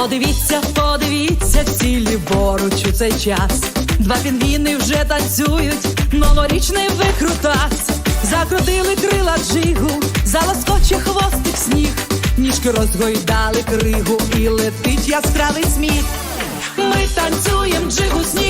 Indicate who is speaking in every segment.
Speaker 1: Подивіться, подивіться, всі ліворуч у цей час. Два пінгвіни вже танцюють, новорічний викрутас. Закрутили крила джигу, залоскоче хвостик сніг. Ніжки розгойдали кригу і летить яскравий сміх. Ми танцюєм джигу снігу,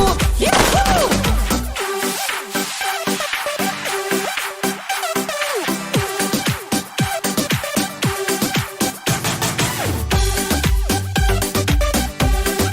Speaker 1: こ